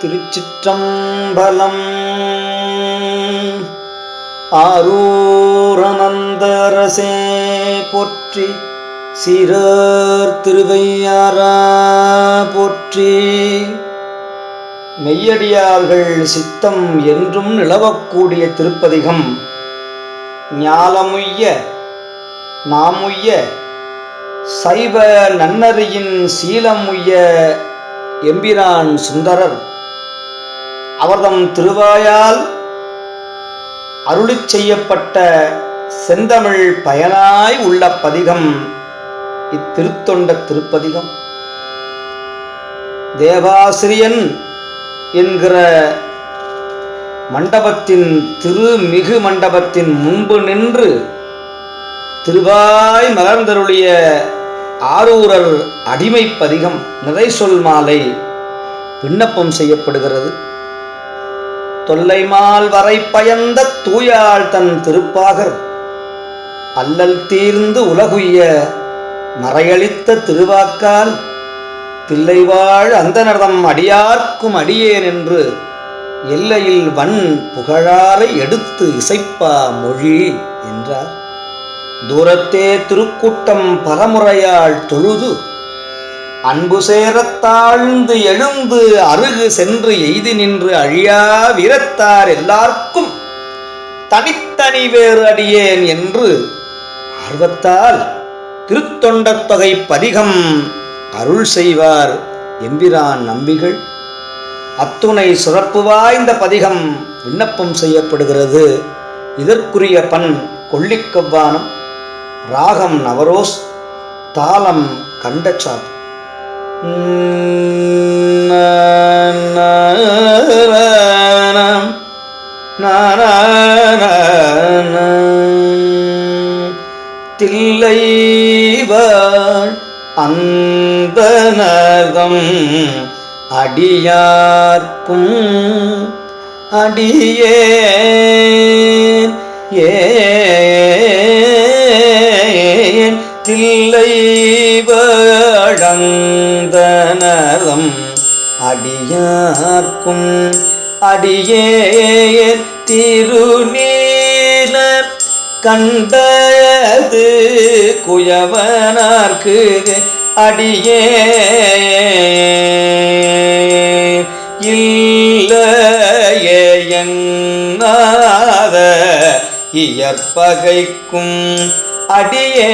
திருச்சிற்றம்பலம். ஆரூரனந்தரசே போற்றி சீரர் திருவையாரா போற்றி. மெய்யடியார்கள் சித்தம் என்றும் நிலவக்கூடிய திருப்பதிகம். ஞாலமுய்ய நாமுய்ய சைவ நன்னறியின் சீலமுய்ய எம்பிரான் சுந்தரர். அவர்தம் திருவாயால் அருளிச் செய்யப்பட்ட செந்தமிழ் பயனாய் உள்ள பதிகம் இத்திருத்தொண்ட திருப்பதிகம். தேவாசிரியன் என்கிற மண்டபத்தின் திருமிகு மண்டபத்தின் முன்பு நின்று திருவாய் மலர்ந்தருளிய ஆரூரர் அடிமை பதிகம் நிறை சொல் மாலை விண்ணப்பம் செய்யப்படுகிறது. தொல்லைமால் வரை பயந்த தூயாள் தன் திருப்பாகர். அல்லல் தீர்ந்து உலகுய்ய மறையளித்த திருவாக்கால் பிள்ளைவாழ் அந்தனர்தம் அடியார்க்கும் அடியேன் என்று எல்லையில் வன் புகழாரை எடுத்து இசைப்பா மொழி என்றார். தூரத்தே திருக்கூட்டம் பலமுறையால் தொழுது அன்பு சேரத் தாழ்ந்து எழுந்து அருகு சென்று எய்தி நின்று அழியா வீரத்தார் எல்லாருக்கும் தனித்தனி வேறு அடியேன் என்று ஆர்வத்தால் திருத்தொண்டத்தொகை பதிகம் அருள் செய்வார் எம்பிரான் நம்பிகள். அத்துணை சிறப்பு வாய்ந்த பதிகம் விண்ணப்பம் செய்யப்படுகிறது. இதற்குரிய பண் கொல்லிக்கவ்வானம் ராகம் நவரோஸ் தாளம் கண்டச்சாப்பு. தில்லைவாள் அந்தனதம் அடியார்க்கும் அடியே ஏன் தில்லை வழந்தனரம் அடியார்க்கும் அடியே திருநீல கண்டது குயவனார்க்கு அடியே இல்லையென்னாத இயற்பகைக்கும் அடியே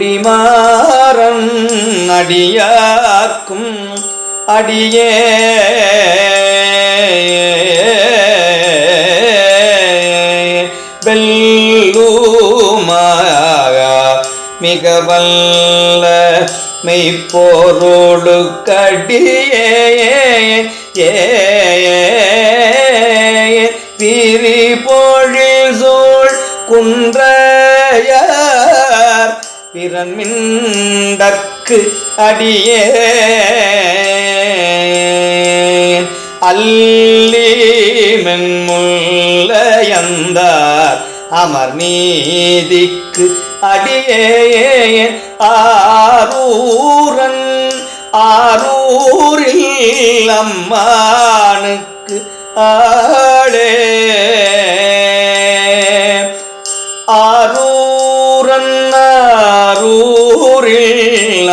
குடிமாறன் அடியார்க்கும் அடியே வெல்லூமாக மிக வல்ல மெய்ப்போரோடு கடியே ஏ திரி பொழில் சூழ் குன்ற பிறன்மிண்டற்கு அடியே. அல்லி மென்முல்லையந்தார் அமர் நீதிக்கு அடியே ஆரூரன் ஆரூரில் அம்மானுக்கு ஆளே.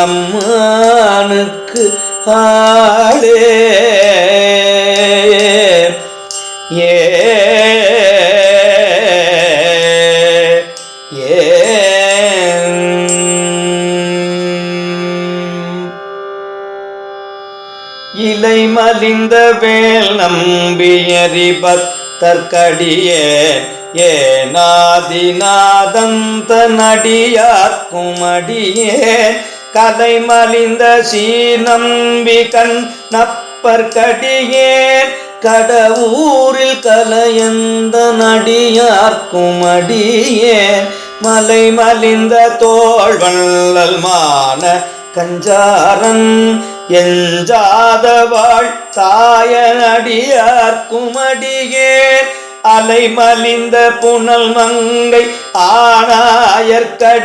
ஆரூரில் அம்மானுக்கு ஆளே. ஏ. இலை மலிந்த வேல் நம்பியறி பத்தற்கடியே ஏனாதிநாதந்த நடியார்க்கும் அடியே கலை மலிந்த சீ நம்பி கண் நப்பற்கடியே கடவுரில் கலையந்த நடியார்க்கும் அடியே மலை மலிந்த தோழ்வள்ளல் மான கஞ்சாரன் எஞ்சாதவாள் தாய நடியார்க்கும் அடியே அலை மலிந்த புனல் மங்கை ஆனாயற்கடியே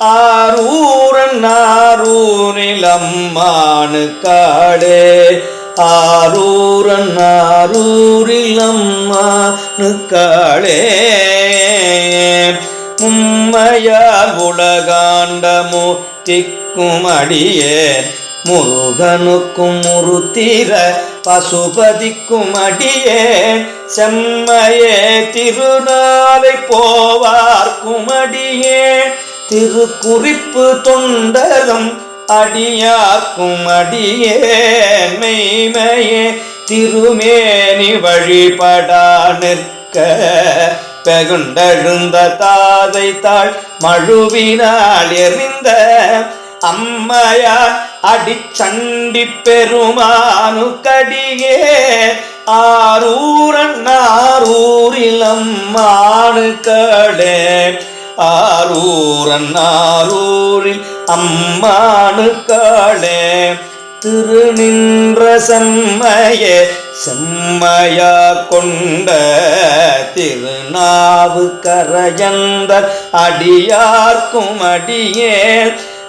ஆரூரன் ஆரூரிலம்மானு காடே. ஆரூரன் ஆரூரிலம்மானு காடே. மும்மையால் உலகாண்டமோ திக்கும் அடியே. முருகனுக்கும் முருத்திர பசுபதிக்கும் அடியே. செம்மையே திருநாளை போவார்க்கும் அடியேன் திருக்குறிப்பு தொண்டரும் அடியாக்கும் அடியேன் மெய்மையே. திருமேனி வழிபடா நிற்க பெகுண்டெழுந்த தாதை தாள் மழுவினால் எறிந்த அம்மையார் அடிச்சண்டி பெருமானு கடியே ஆரூரன் ஆரூரில் அம்மானு ஆரூரன்னாரூரில் அம்மானு காளே திருநின்ற செம்மைய செம்மையா கொண்ட திருநாவு கரஜந்தர் அடியார்க்கும் அடியே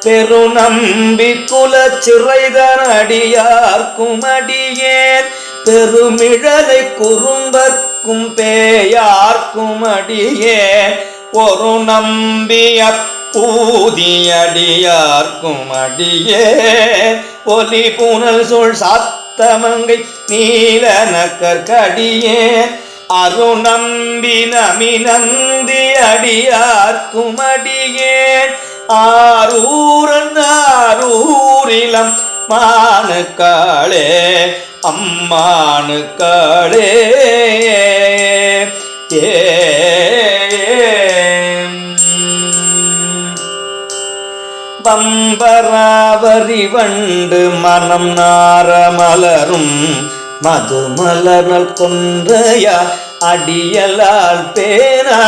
பெருநம்பி குல சிறைதன் அடியார்க்கும் அடியேன் பெருமிழலை குறும்பர்க்கும் பேயார்க்கும் அடியேன் ஒரு நம்பிய பூதியடியார்க்கும் அடியே. ஒலி புனல் சொல் சாத்தமங்கை நீல நக்கற்கடியே அருநம்பி நமி நந்தி அடியார்க்கும் அடியேன் ஆரூரன் ஆரூரிலம் மானுக்காளே அம்மானுக்காளே. ஏ பம்பராவரி வண்டு மனம் நாரமலரும் மதுமலர்கள் கொன்றையா அடியலால் பேனா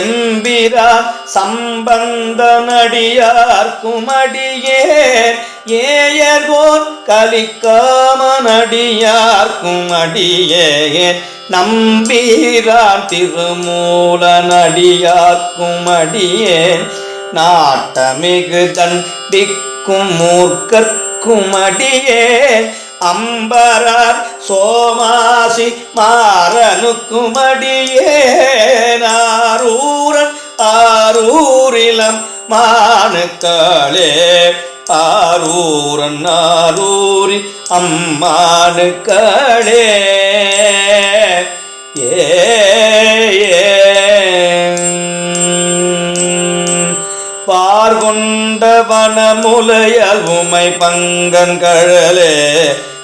எம்பிரா சம்பந்த நடியார்க்கும் அடியே கலிக்காம கலிக்காமனடியார்க்கும் குமடியே. நம்பீரான் திருமூல நடியார்க்கும் அடியேன் நாட்டமிகு தண்டிக்கும் மூர்க்கர்க்கும் அடியே. அம்பரார் சோமாசி மாறனுக்கும் அடியே. நாரூரன் ஆரூரிலம் மானுக்களே ஆரூரன் ஆரூரி அம்மானுக்களே ஏ பார்கொண்ட வனமுலையல் உமை பங்கன் கழலே.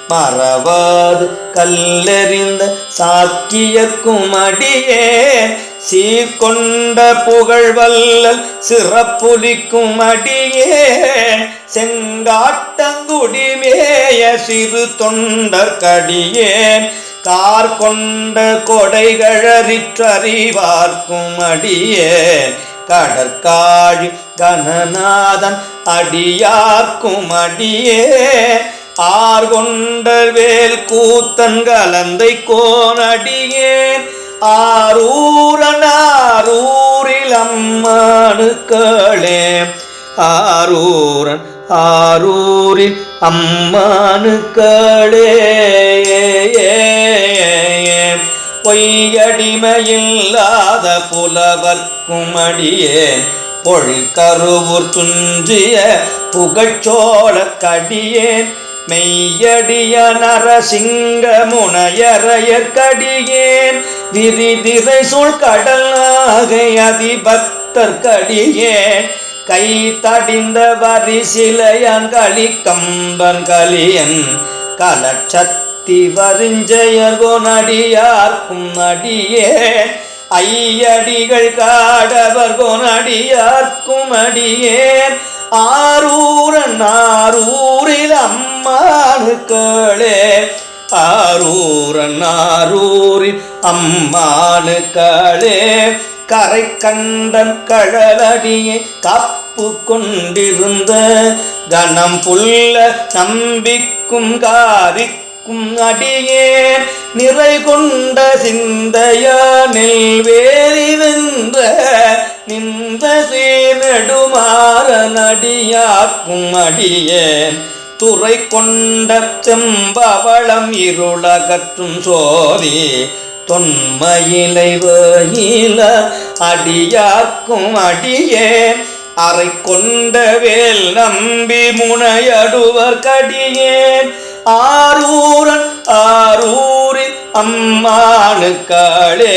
மறவாது கல்லெறிந்த சாக்கியக்கும் அடியே. சீர்கொண்ட புகழ்வல்லல் சிறப்புலிக்கும் அடியே. செங்காட்டங்குடிமேய சிறு தொண்டர் கடியே கார் கொண்ட கொடைகளறிற்றறிவார்க்கும் அடியே கடற்காழி கணநாதன் அடியார்க்கும் அடியே. ஆர்கொண்ட வேல் கூத்தன் கலந்தை கோனடியேன். ஆரூரனாரூரில் அம்மானுக்களே ஆரூரன் ஆரூரில் அம்மானுக்களே பொய்யடிமையில்லாத புலவர்க்கும் அடியேன். பொழிற்கருவூர் துஞ்சிய புகழ்ச்சோழ கடியேன். மெய்யடிய நரசிங்க முனையறையற்கடியேன் விரிதிரை சூழ் கடல் நாகை அதிபக்தர் கடியேன். கை தடிந்த வரிசிலையான் களி கம்பன் கலியன் கலச்சத்தி வரிஞ்செயர்கோன் அடியார்க்கும் அடியே ஐயடிகள் காடவர் கொனடியார்க்கும் அடியேன் ஆரூர் ஆரூரில் அம்மானுக்களே. ஆரூரன் ஆரூரில் அம்மானுக்களே. கரை கண்டன் கழலடியை காப்பு கொண்டிருந்த கணம் புல்ல நம்பிக்கும் காரி காரிக்கும் அடியேன் நிறை கொண்ட சிந்தையானில் வேறி வென்ற நின்ற சீனடுமாற நடியாக்கும் அடியேன். துறை கொண்ட செம்பவளம் இருளகற்றும் சோதி தொன்மயிலை வயில அடியாக்கும் அடியேன். அறை கொண்ட வேல் நம்பி முனையடுவர் கடியேன். ஆரூரன் ஆரூரில் அம்மானுக்காளே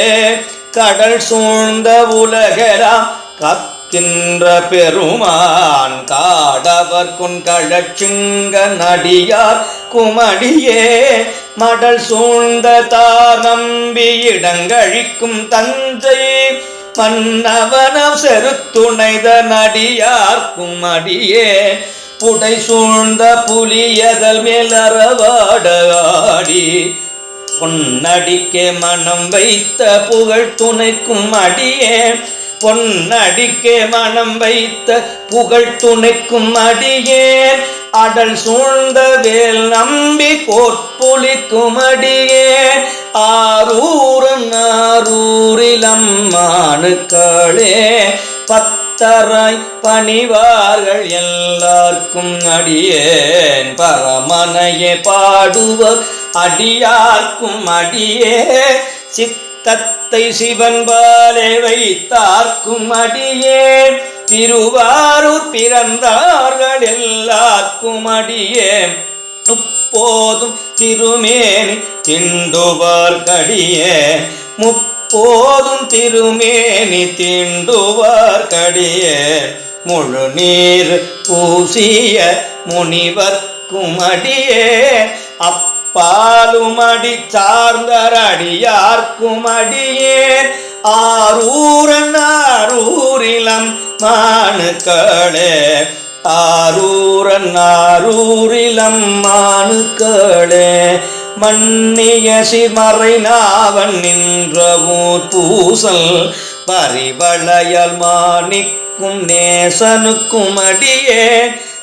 கடல் சூழ்ந்த உலகெலாம் கக்கின்ற பெருமான் காடவர் கொண்கழச்சுங்க நடியார் குமடியே. மடல் சூழ்ந்த தார் நம்பி இடங்கழிக்கும் தஞ்சை மன்னவனம் செருத்துணைத நடியார் குமடியே. புடை சூழ்ந்த புலியதல் மேலறவாடாடி பொன்னடிக்கே மனம் வைத்த புகழ் துணைக்கும் அடியே. பொன்னடிக்கே மனம் வைத்த புகழ் துணைக்கும் அடியேன் அடல் சூழ்ந்த வேல் நம்பி கோட்புலிக்கும் அடியேன் ஆரூரன் ஆரூரில் பத் பக்தராய் பணிவார்கள் எல்லாருக்கும் அடியேன். பரமனையே பாடுவர் அடியார்க்கும் அடியே. சித்தத்தை சிவன் பாலே வைத்தார்க்கும் அடியேன் திருவாரூர் பிறந்தார்கள் எல்லாருக்கும் அடியேன் முப்போதும் திருமேனி திண்டுவார்கடியே முப்ப போதும் திருமேனி தீண்டுவார் கடிய. முழு நீர் பூசிய முனிவர்க்கும் அடியே. அப்பாலும் அடி சார்ந்தர் அடியார்க்கும் அடியேன் ஆரூரன் ஆரூரிலம் மானுக்களே. ஆரூரன் ஆரூரிலம் மானுக்களே. மன்னிய சிமறை நாவன் நின்ற ஊர் பூசல் பரிவளையல் மாணிக்கும் நேசனுக்கும் அடியே.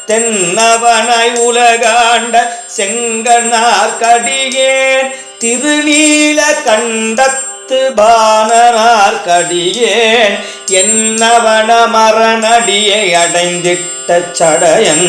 தென்னவனாய் உலகாண்ட செங்கனார்கடியேன் திருநீல கண்டத்து பானனார்கடியேன் என்னவன மரணடியை அடைந்திட்ட சடையன்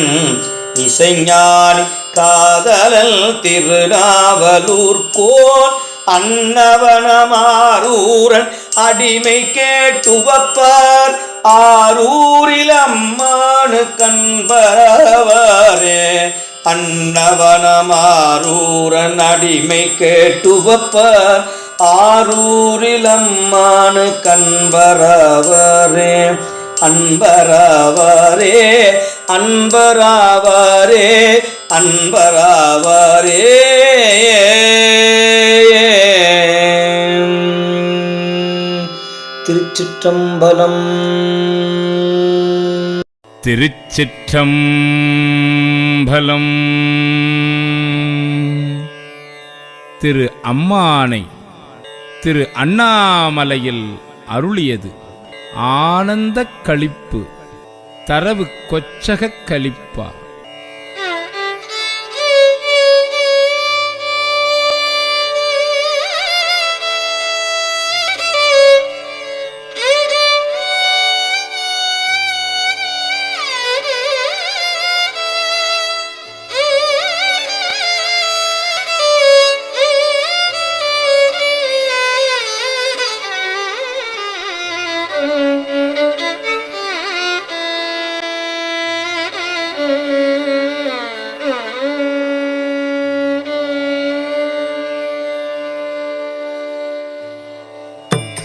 இசைஞானி காதலல் திருநாவலூர் கோன் அன்னவனமாரூரன் அடிமை கேட்டுவப்பார். ஆரூரில் அம்மானு கண்பரவரே அன்னவனமாரூரன் அடிமை கேட்டுவப்பார். ஆரூரில் அம்மானு கண்பரவரே அன்பரவரே அன்பராவாரே அன்பராவாரே. திருச்சிற்றம்பலம். திருச்சிற்றம்பலம். திரு அம்மானை திரு அண்ணாமலையில் அருளியது ஆனந்த களிப்பு. தரவு கொச்சகக் களிப்பா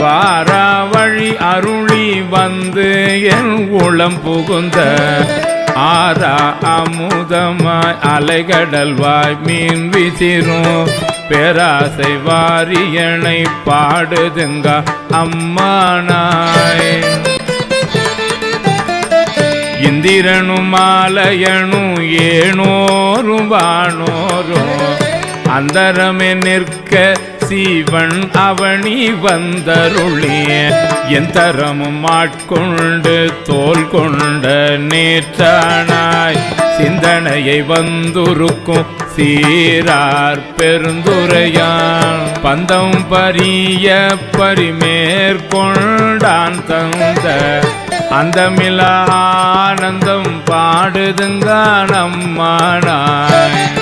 வாராவழி அருளி வந்து என் உளம் புகுந்த ஆரா அமுதமாய் அலைகடல்வாய் மீன் விசிறும் பேராசை வாரியனை பாடுதுங்க அம்மானாய். இந்திரனும் மாலையனும் ஏனோரும் வானோரும் அந்தரமே நிற்க சீவன் அவனி வந்தருளிய எந்தரமும் ஆட்கொண்டு தோல் கொண்ட நேற்றானாய். சிந்தனையை வந்துருக்கும் சீரார் பெருந்துரையான். பந்தம் பரிய பரிமேற்கொண்டான் தந்த அந்தமில ஆனந்தம் பாடுதுங்க நம்மானாய்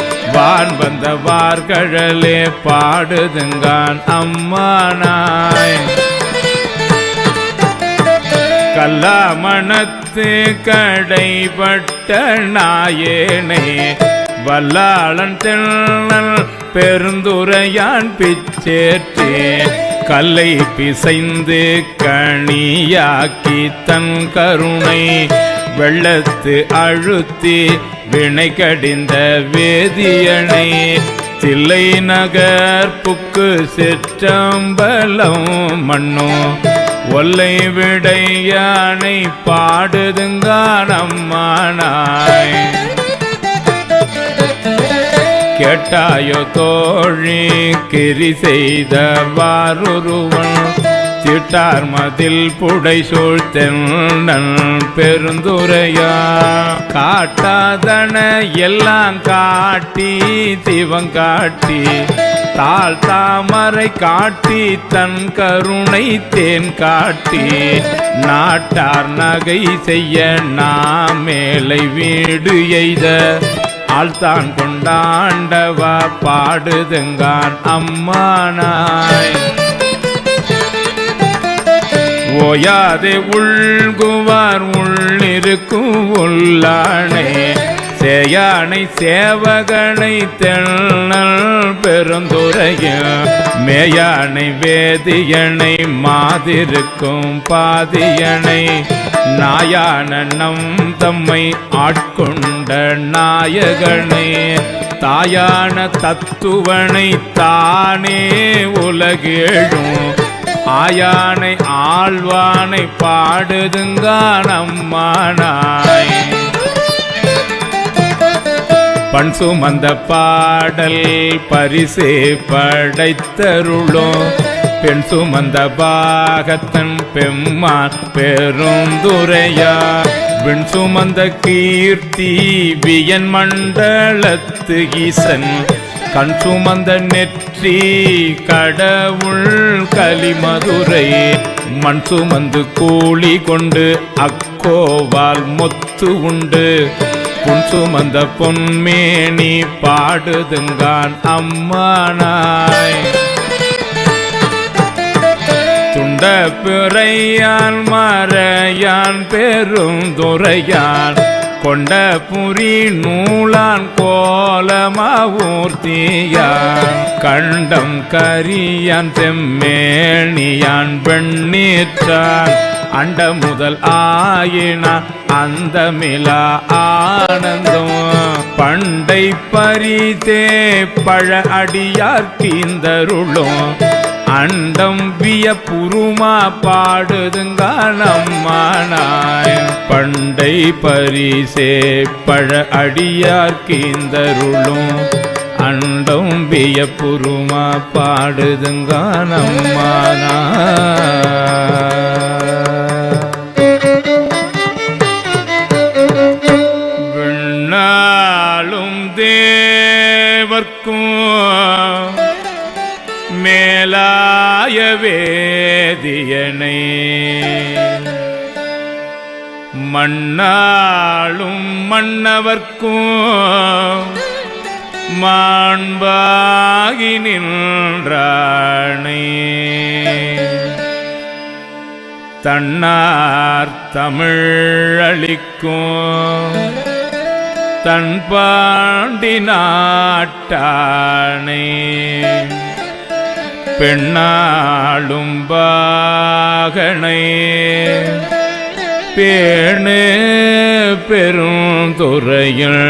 வான் வந்த வார்கழலே பாடுதுங்கான் அம்மானாய் கல்லாமணத்து கடைபட்ட நாயேனே வல்லாளன் தென்னல் பெருந்துரையான் பிச்சேற்றே. கல்லை பிசைந்து கணியாக்கி தன் கருணை வெள்ளத்து அழுத்தி வினை கடிந்த வேதியனை தில்லை நகர் புக்கு சிற்றம்பலம் மண்ணும் ஒல்லை விடை யானை பாடுதுங்கானம்மானாய் கேட்டாயோ தோழி கிரி செய்த வாருருவன் விட்டார் மதில் புடை சூழ்த்தெண்ணன் பெருந்துரையா. காட்டாதன எல்லாம் காட்டி சிவம் காட்டி தாழ் தாமரை காட்டி தன் கருணை தேன் காட்டி நாட்டார் நகை செய்ய நாம் மேலை வீடு எய்த. ஆழ்த்தான் கொண்டாண்டவா பாடுதுங்கான் அம்மானாய். ஓயாது உள்குவார் உள்ளிருக்கும் உள்ளானே. சேயானை சேவகனை தென்னல் பெருந்துரைய மேயானை வேதியனை மாதிருக்கும் பாதியனை. நாயான நம் தம்மை ஆட்கொண்ட நாயகனை தாயான தத்துவனை தானே உலகேழும். ஆயானை ஆழ்வானை பாடுதுங்க நம்மானாய் பண் சுமந்த பாடல் பரிசே படைத்தருளும். பெண் சுமந்த பாகத்தன் பெம்மான் பெருந்துரையா. விண் சுமந்த கீர்த்தி வியன் மண்டலத்து ஈசன். கண் சுமந்த நெற்றி கடவுள் கலிமதுரை மண் சுமந்து கூலி கொண்டு அக்கோவால் மொத்து உண்டு. புன் சுமந்த பொன்மேனி பாடுதுங்கான் அம்மானாய். துண்ட பிறையான் மறையான் பெரும் துறையான். கொண்ட புரி நூலான் கோலமூர்த்தியான் கண்டம் கரியான் செம்மேணியான் பெண்ணீற்றான். அண்ட முதல் ஆயினான் அந்த மிலா ஆனந்தம். பண்டை பரிதே பழ அடியார் தீந்தருளும். அண்டம் விய புருமா பாடுதுங்க நம்மானாய் பண்டை பரிசே பழ அடியார் கீந்தருளும். அண்டம் விய புருமா பாடுதுங்க நம்மானாய் வேதியனை மண்ணாளும் மன்னவர்க்கும் மாண்பாகி நின்றானே. தன்னார் தமிழளிக்கும் தன் பாண்டி நாட்டானே. பெண்ணாளும் பாகனை பேணு பெரும் துறையில்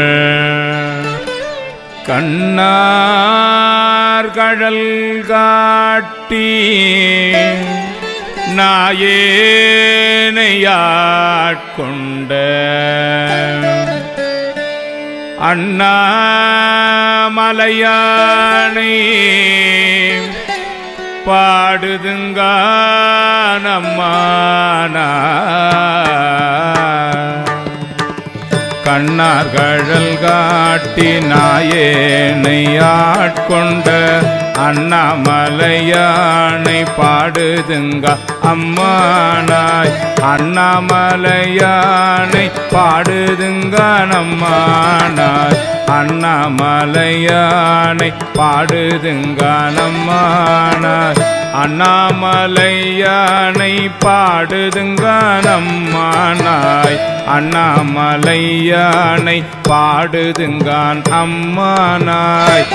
கண்ணார் கடல் காட்டி நாயேனையாட்கொண்ட அண்ணாமலையானை பாடுதுங்க நம்மானா. கண்ணார் கழல் காட்டி நாயேனை ஆட்கொண்ட அண்ணாமலையானை பாடுதுங்க அம்மானாய். அண்ணாமலையானை பாடுதுங்க நம்மானாய். அண்ணாமலையானை பாடுதுங்கானம்மானார் அண்ணாமலையானை பாடுதுங்கானம்மானாய் அண்ணாமலையானை பாடுதுங்கான் அம்மானாய்